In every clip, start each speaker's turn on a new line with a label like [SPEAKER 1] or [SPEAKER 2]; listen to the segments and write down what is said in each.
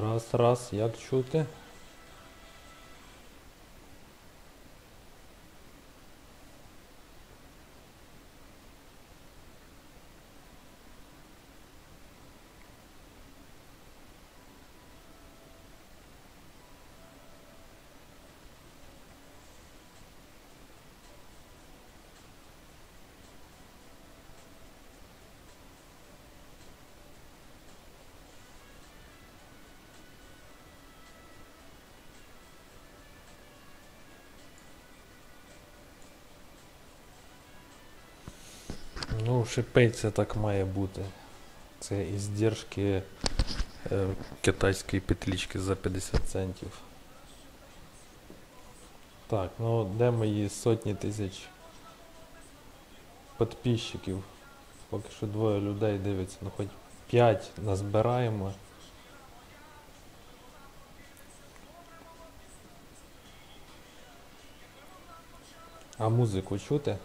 [SPEAKER 1] Раз, раз, як чути? Шипить це так має бути. Це іздержки е, китайської петлічки за 50 центів. Так, ну де мої сотні тисяч підписчиків? Поки що двоє людей дивиться, ну хоч 5 назбираємо. А музику чути?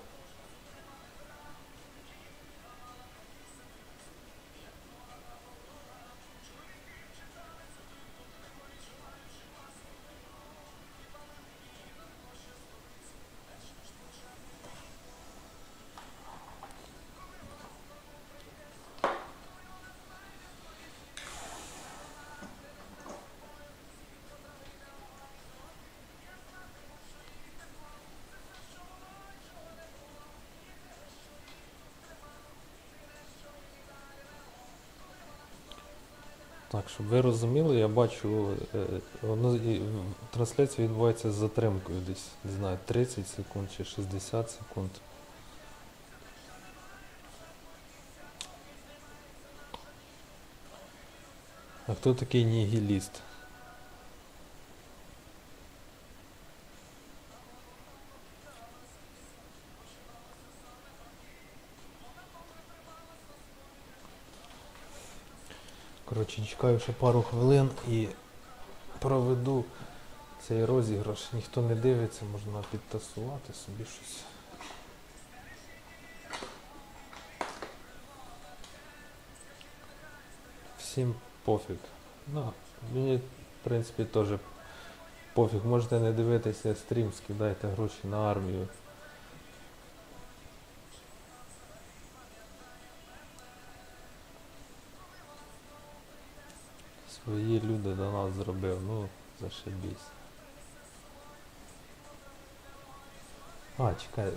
[SPEAKER 1] Так, щоб ви розуміли, я бачу, е, воно трансляція відбувається з затримкою десь, не знаю, 30 секунд чи 60 секунд. А хто такий нігіліст? Коротше, чекаю ще пару хвилин і проведу цей розіграш. Ніхто не дивиться, можна підтасувати собі щось. Всім пофіг. Ну, мені, в принципі, теж пофіг. Можете не дивитися стрім, скидайте гроші на армію. Свої люди до нас зробив, ну, зашибісь. А, чекай.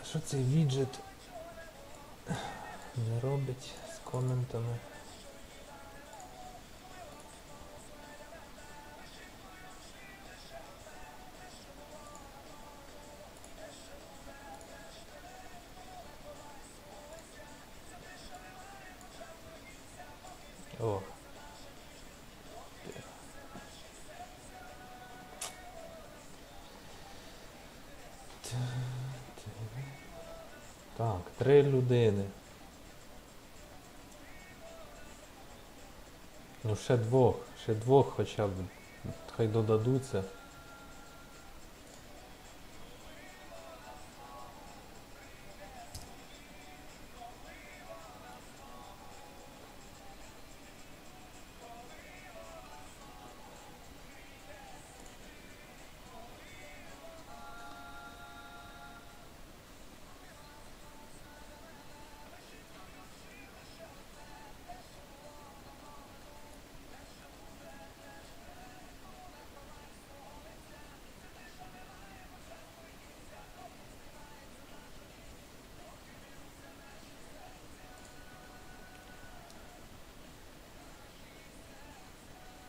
[SPEAKER 1] А що цей віджет не робить з коментами? Три людини. Ну ще двох, ще двох хоча б. Хай додадуться.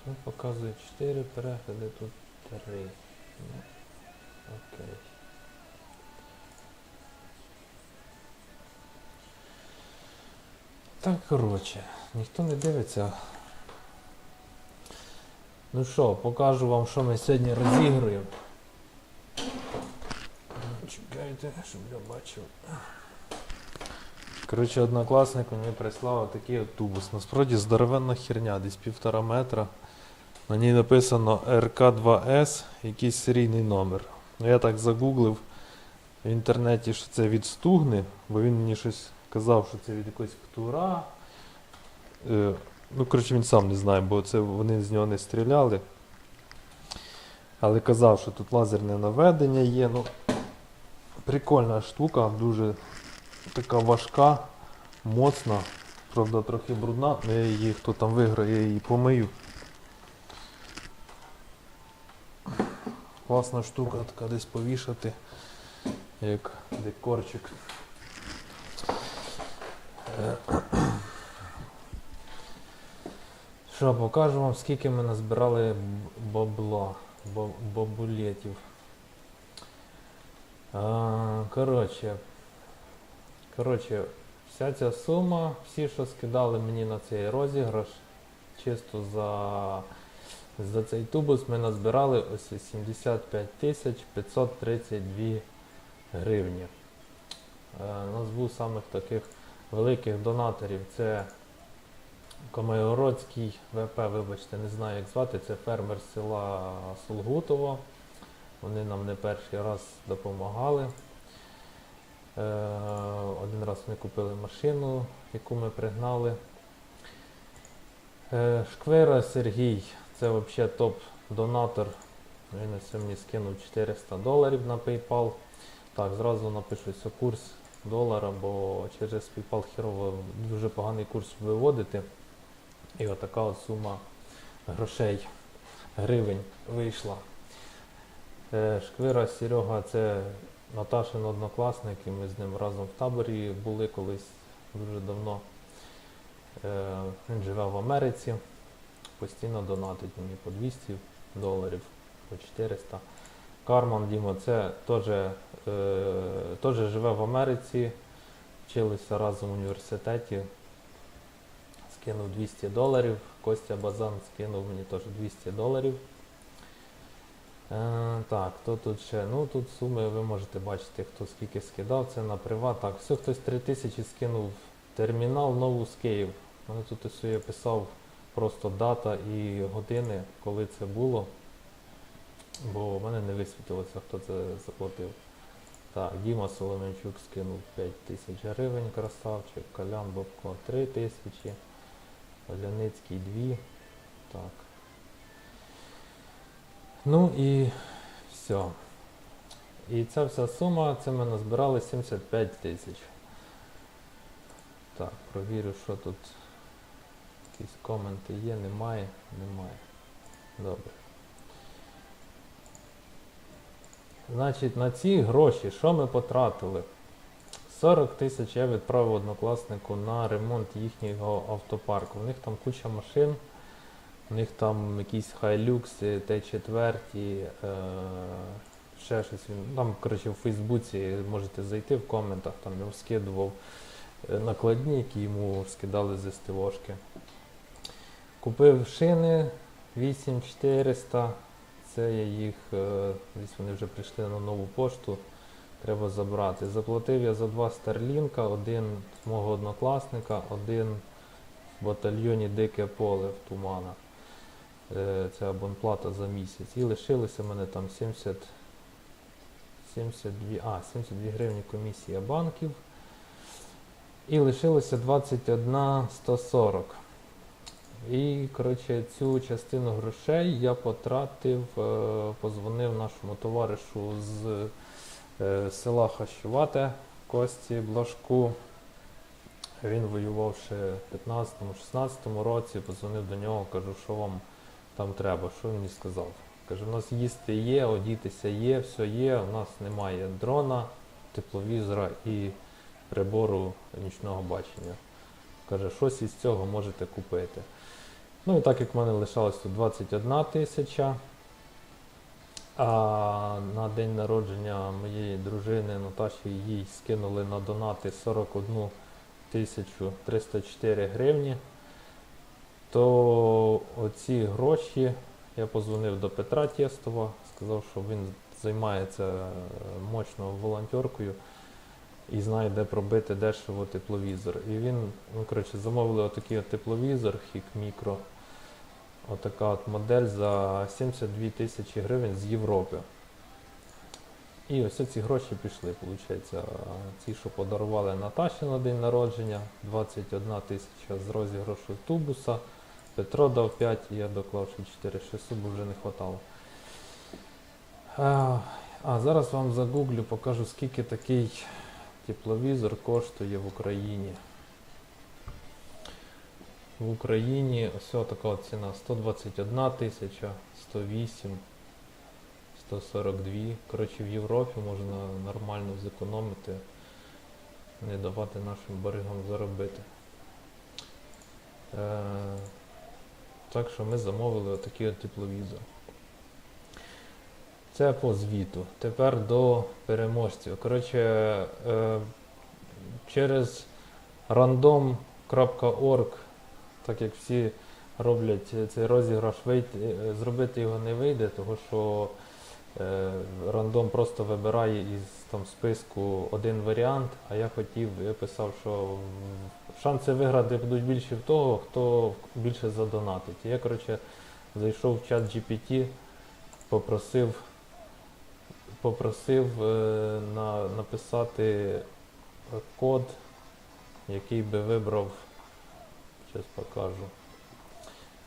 [SPEAKER 1] Тут показує 4 перегляди, тут 3. Ну, окей. Так, коротше, ніхто не дивиться. Ну що, покажу вам, що ми сьогодні розігруємо. Чекайте, щоб я бачив. Коротше, однокласник мені прислав такий от тубус. Насправді здоровенна херня, десь півтора метра. На ній написано РК2С, якийсь серійний номер. Ну, я так загуглив в інтернеті, що це від стугни, бо він мені щось казав, що це від якогось птура. Е, Ну, коротше, він сам не знає, бо це вони з нього не стріляли. Але казав, що тут лазерне наведення є. Ну, прикольна штука, дуже така важка, моцна, правда, трохи брудна. Ну, я її, хто там виграє, я її помию. Класна штука, така десь повішати, як декорчик. Е, Що, покажу вам, скільки ми назбирали бабла, бабулетів. Коротше, коротше, вся ця сума, всі, що скидали мені на цей розіграш, чисто за, за цей тубус ми назбирали ось 75 тисяч 532 гривні. Е, назву самих таких великих донаторів це Комайгородський ВП, вибачте, не знаю як звати, це фермер села Солгутово. Вони нам не перший раз допомагали. Е, один раз вони купили машину, яку ми пригнали. Е, Шквера Сергій, це взагалі топ-донатор. Він ось мені скинув 400 доларів на PayPal. Так, зразу напишуся курс долара, бо через PayPal хірово дуже поганий курс виводити. І отака от сума грошей, гривень вийшла. Е, Шквира Серега це Наташин однокласник, і ми з ним разом в таборі були колись дуже давно. Е, Він живе в Америці, постійно донатить мені по 200 доларів, по 400. Карман Дімо, це теж, е, теж живе в Америці, вчилися разом в університеті. Скинув 200 доларів. Костя Базан скинув мені теж 200 доларів. Е, так, хто тут ще? Ну тут суми ви можете бачити, хто скільки скидав. Це на приват. Так, все хтось 3000 скинув термінал нову з Київ. Мене тут ось я писав просто дата і години, коли це було. Бо в мене не висвітилося, хто це заплатив. Так, Діма Соломенчук скинув 5 тисяч гривень, красавчик, Колян Бобко 3 тисячі, Оляницький 2. Так. Ну і все. І ця вся сума, це ми назбирали 75 тисяч. Так, провірю, що тут. Якісь коменти є, немає, немає. Добре. Значить, на ці гроші, що ми потратили? 40 тисяч я відправив однокласнику на ремонт їхнього автопарку. У них там куча машин, у них там якісь хайлюкси, Т4, е, ще щось. Там, коротше, в Фейсбуці можете зайти в коментах, там я скидував е, накладні, які йому скидали з СТОшки. Купив шини 8400. Це я їх, е, десь вони вже прийшли на нову пошту, треба забрати. Заплатив я за два старлінка, один мого однокласника, один в батальйоні Дике поле в Тумана. Е, Це абонплата за місяць. І лишилося в мене там 70, 72, а, 72 гривні комісія банків. І лишилося 21 140. І, коротше, цю частину грошей я потратив, е, позвонив нашому товаришу з е, села Хащувате Кості Блажку. Він воював ще в 15-16 році, позвонив до нього, кажу, що вам там треба, що він мені сказав. Каже, у нас їсти є, одітися є, все є, у нас немає дрона, тепловізора і прибору нічного бачення. Каже, щось із цього можете купити. Ну так як в мене лишалось тут 21 тисяча. А на день народження моєї дружини Наташі їй скинули на донати 41 тисячу 304 гривні. То оці гроші я позвонив до Петра Тєстова, сказав, що він займається е, мощно волонтеркою і знає, де пробити дешево тепловізор. І він, ну коротше, замовили отакий от тепловізор Хік Мікро. Отака от модель за 72 тисячі гривень з Європи. І ось ці гроші пішли, виходить, ці, що подарували Наташі на день народження, 21 тисяча з розіграшу тубуса, Петро дав 5, і я доклав ще 4600, бо вже не хватало. А, а зараз вам загуглю, покажу, скільки такий тепловізор коштує в Україні. В Україні ось така ціна 121 тисяча, 108, 142. Коротше, в Європі можна нормально зекономити, не давати нашим боргам заробити. Е, так що ми замовили отакий от тепловізор. Це по звіту. Тепер до переможців. Коротше, е, через random.org, так як всі роблять е, цей розіграш, е, зробити його не вийде, тому що е, рандом просто вибирає із там, списку один варіант, а я хотів, я писав, що шанси виграти будуть більші в того, хто більше задонатить. Я, коротше, зайшов в чат GPT, попросив попросив е, на, написати код, який би вибрав, зараз покажу,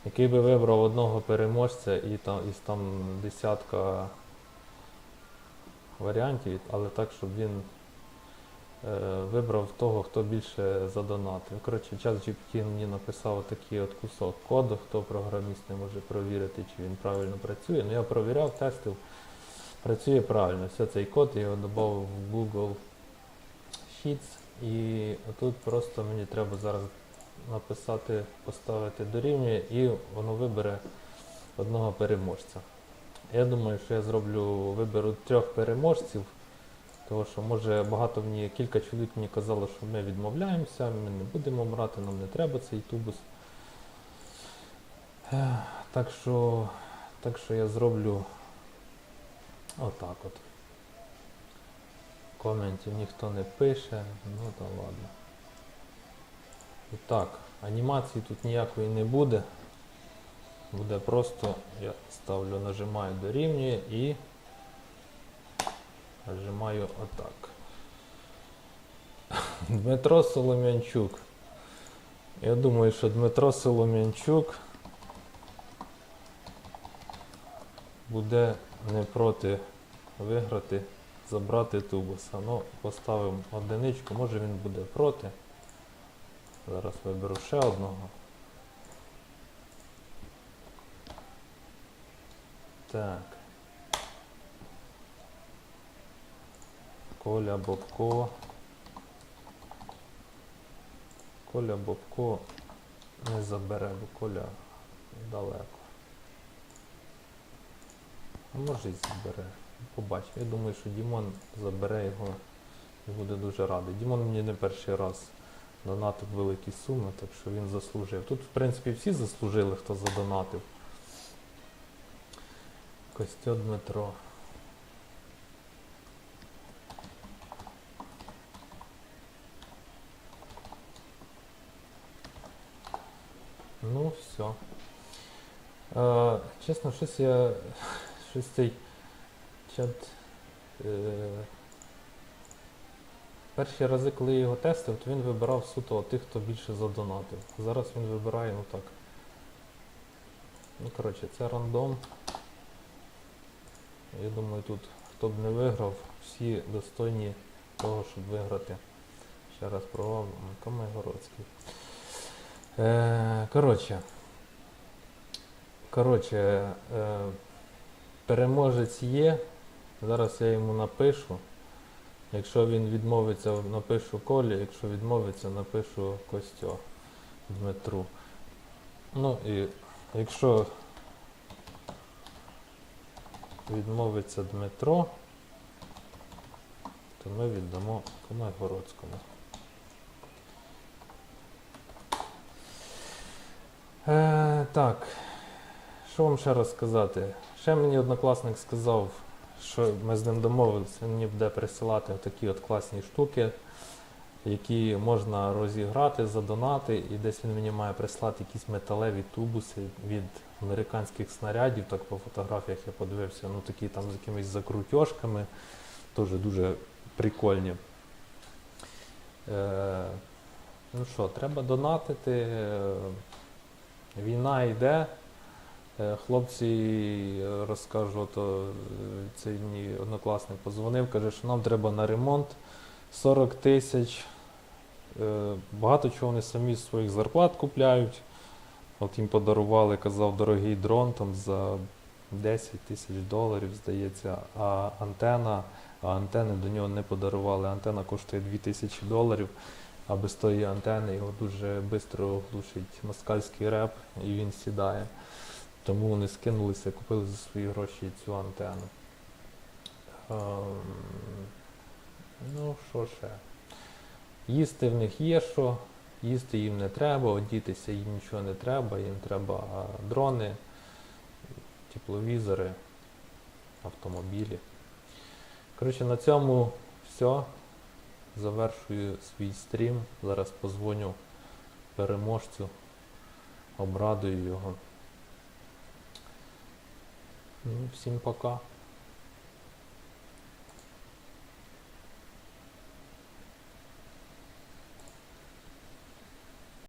[SPEAKER 1] який би вибрав одного переможця і там із там десятка варіантів, але так, щоб він е, вибрав того, хто більше задонатив. Коротше, час GPT мені написав такий от кусок коду, хто програміст не може провірити, чи він правильно працює. Ну я провіряв, тестив. Працює правильно. Все цей код я його додав в Google Sheets. І тут просто мені треба зараз написати, поставити дорівнює і воно вибере одного переможця. Я думаю, що я зроблю виберу трьох переможців, тому що може багато мені, кілька чоловік мені казало, що ми відмовляємося, ми не будемо брати, нам не треба цей тубус. Так що, так що я зроблю Отак от. Коментів ніхто не пише, ну то ладно. І так, анімації тут ніякої не буде. Буде просто, я ставлю, нажимаю дорівнює і нажимаю отак. Дмитро Солом'янчук. Я думаю, що Дмитро Солом'янчук буде не проти виграти, забрати тубуса. Ну, поставимо одиничку, може він буде проти. Зараз виберу ще одного. Так. Коля Бобко. Коля Бобко не забере, бо Коля далеко. А може і забере. Побачимо. Я думаю, що Дімон забере його і буде дуже радий. Дімон мені не перший раз донатив великі суми, так що він заслужив. Тут, в принципі, всі заслужили, хто задонатив. Костьо Дмитро. Ну, все. Е, чесно, щось я. Щось цей чат. Е, перші рази, коли я його тестив, то він вибирав суто тих, хто більше задонатив. Зараз він вибирає, ну так. Ну, коротше, це рандом. Я думаю, тут хто б не виграв, всі достойні того, щоб виграти. Ще раз провав Камайгородський. Е, коротше. Коротше, е, переможець є. Зараз я йому напишу. Якщо він відмовиться, напишу Колі, якщо відмовиться, напишу Костю Дмитру. Ну і якщо відмовиться Дмитро, то ми віддамо Комайгородському. Е, так, що вам ще раз сказати? Ще мені однокласник сказав, що ми з ним домовилися, він мені буде присилати такі от класні штуки, які можна розіграти, задонати, і десь він мені має прислати якісь металеві тубуси від американських снарядів, так по фотографіях я подивився, ну такі там з якимись закрутьошками, теж дуже прикольні. Е, ну що, треба донатити. е, Війна йде. Е, Хлопці е, розкажу, то е, цей мені однокласник позвонив, каже, що нам треба на ремонт 40 тисяч. Багато чого вони самі з своїх зарплат купляють. От їм подарували, казав, дорогий дрон там за 10 тисяч доларів, здається, а антена, а антени до нього не подарували. Антена коштує 2 тисячі доларів, а без тої антени його дуже швидко глушить москальський реп і він сідає. Тому вони скинулися, купили за свої гроші цю антенну. Ем, ну, що ще? Їсти в них є що, їсти їм не треба, одітися їм нічого не треба, їм треба дрони, тепловізори, автомобілі. Коротше, на цьому все. Завершую свій стрім. Зараз позвоню переможцю, обрадую його. Ну, всім пока.